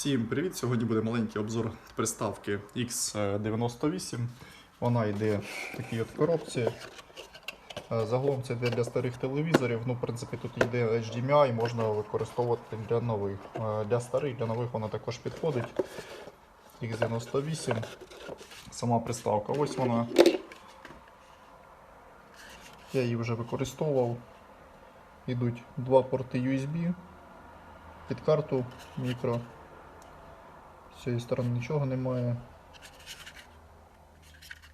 Всім привіт! Сьогодні буде маленький обзор приставки X98. Вона йде в такій от коробці. Е, Загалом це йде для старих телевізорів. Ну, в принципі, тут йде HDMI, можна використовувати для нових. Е, Для старих, для нових вона також підходить. X98. Сама приставка. Ось вона. Я її вже використовував. Йдуть два порти USB під карту мікро. З цієї сторони нічого немає.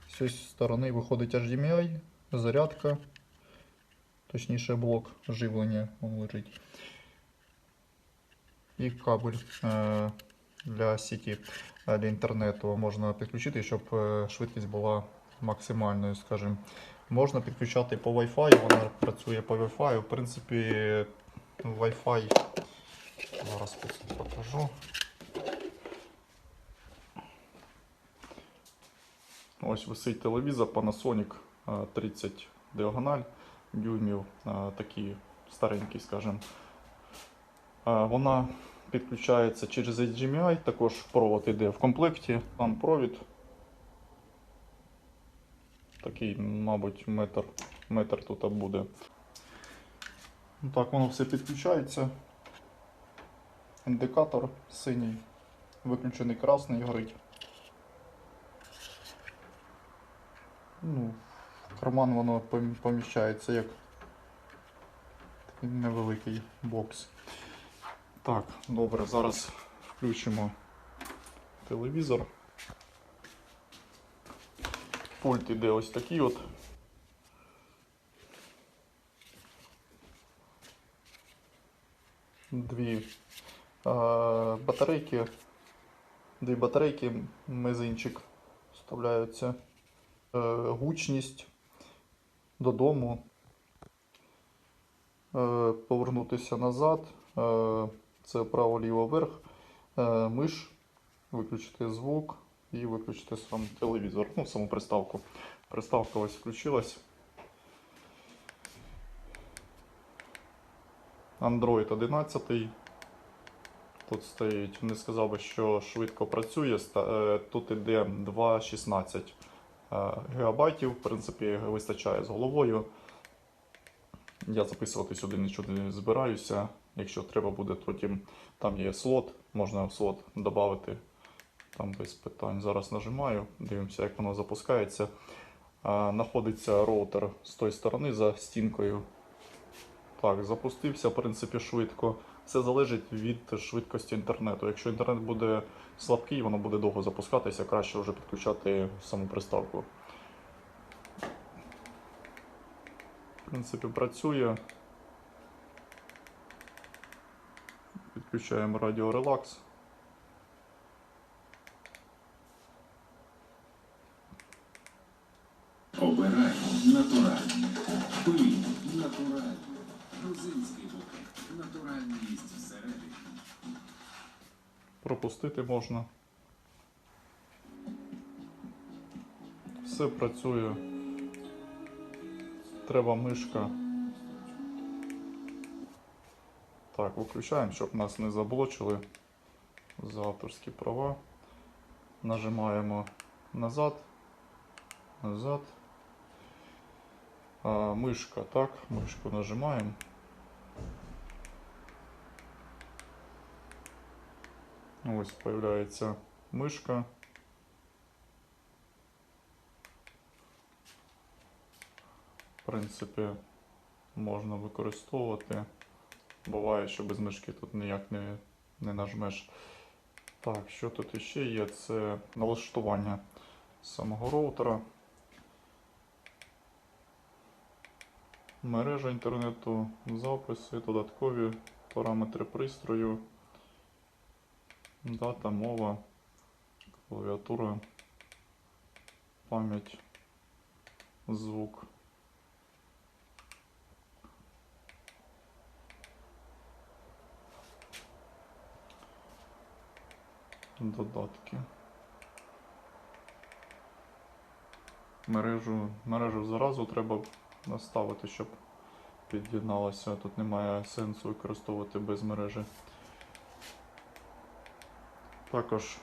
З цієї сторони виходить HDMI, зарядка, точніше блок живлення він лежить. І кабель е, для сіті е, для інтернету можна підключити, щоб е, швидкість була максимальною, скажімо. Можна підключати по Wi-Fi, вона працює по Wi-Fi. В принципі, Wi-Fi зараз покажу. Ось висить телевізор Panasonic е, 30 діагональ дюймів, е, такий старенький, скажімо. Е, Вона підключається через HDMI, також провод йде в комплекті, там провід. Такий, мабуть, метр, метр тут буде. Ну Так, воно все підключається. Індикатор синій, виключений красний горить. Ну, в карман воно поміщається як такий невеликий бокс. Так, добре, зараз включимо телевізор. Пульт іде ось такий от. Дві батарейки. Дві батарейки, мизинчик вставляються. Е, гучність додому. Е, повернутися назад. Е, це право-ліво вверх. Е, миш, виключити звук і виключити сам телевізор, ну, саму приставку. Приставка ось включилась. Android 11. Тут стоїть, не сказав би, що швидко працює. Тут іде 2,16 е, гігабайтів. В принципі, вистачає з головою. Я записувати сюди нічого не збираюся. Якщо треба буде, потім там є слот, можна в слот додати. Там без питань. Зараз нажимаю, дивимося, як воно запускається. А, Находиться роутер з тої сторони за стінкою. Так, запустився, в принципі, швидко. Все залежить від швидкості інтернету. Якщо інтернет буде слабкий, воно буде довго запускатися, краще вже підключати саму приставку. В принципі, працює. Підключаємо радіо релакс. Обирай натуральні. Пий натуральні. Грузинський пропустити можна. Все працює. Треба мишка. Так, виключаємо, щоб нас не заблочили за авторські права. Нажимаємо назад, назад. А, мишка, так, мишку нажимаємо. Ось появляється мишка. В принципі, можна використовувати. Буває, що без мишки тут ніяк не, не нажмеш. Так, що тут іще є? Це налаштування самого роутера. Мережа інтернету, записи, додаткові параметри пристрою. Дата, мова, клавіатура, пам'ять, звук. Додатки. Мережу, мережу зразу треба наставити, щоб під'єдналася. Тут немає сенсу використовувати без мережі. Також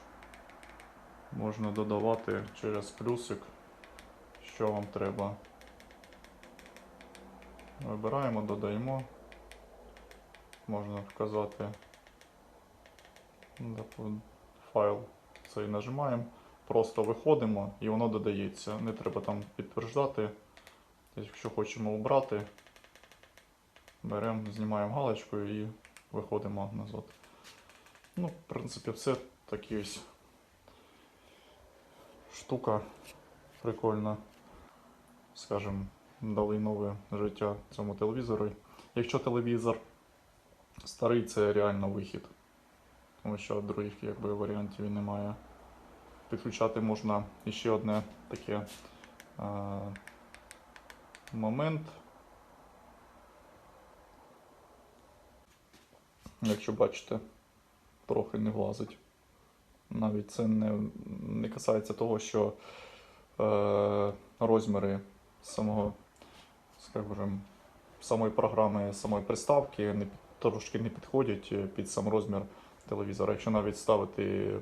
можна додавати через плюсик, що вам треба. Вибираємо, додаємо. Можна вказати файл цей нажимаємо. Просто виходимо і воно додається. Не треба там підтверждати. Якщо хочемо обрати, беремо, знімаємо галочку і виходимо назад. Ну, в принципі, все такі ось штука прикольна. Скажем, дали нове життя цьому телевізору. Якщо телевізор старий, це реально вихід. Тому що других якби, варіантів немає. Підключати можна ще одне таке е, момент. Якщо бачите, трохи не влазить. Навіть це не, не касається того, що е, розміри самого, скажімо, самої програми, самої приставки не, трошки не підходять під сам розмір телевізора. Якщо навіть ставити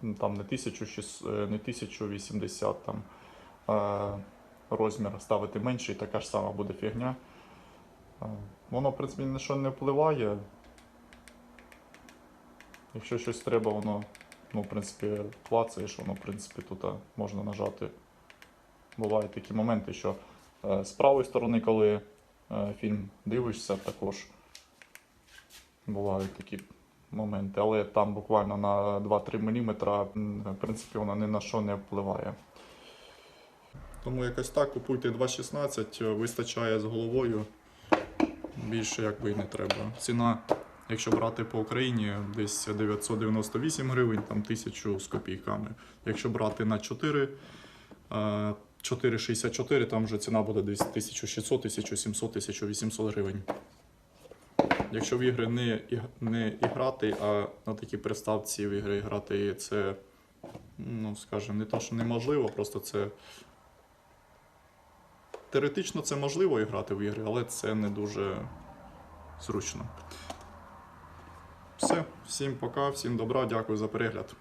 там не 1600, е, не 1080 там, е, розмір ставити менший, така ж сама буде фігня. Е, Воно, в принципі, на що не впливає. Якщо щось треба, воно, ну, в принципі, клацаєш, воно, в принципі, тут можна нажати. Бувають такі моменти, що е, з правої сторони, коли е, фільм дивишся, також бувають такі моменти, але там буквально на 2-3 мм, в принципі, воно ні на що не впливає. Тому якось так, купуйте 2.16, е, вистачає з головою. Більше якби і не треба. Ціна, якщо брати по Україні, десь 998 гривень, там 1000 з копійками. Якщо брати на 4, е, 4,64, там вже ціна буде десь 1600, 1700, 1800 гривень. Якщо в ігри не, не і грати, а на такій приставці в ігри грати, це, ну, скажімо, не то, що неможливо, просто це. Теоретично це можливо і грати в ігри, але це не дуже зручно. Все, всім пока, всім добра, дякую за перегляд.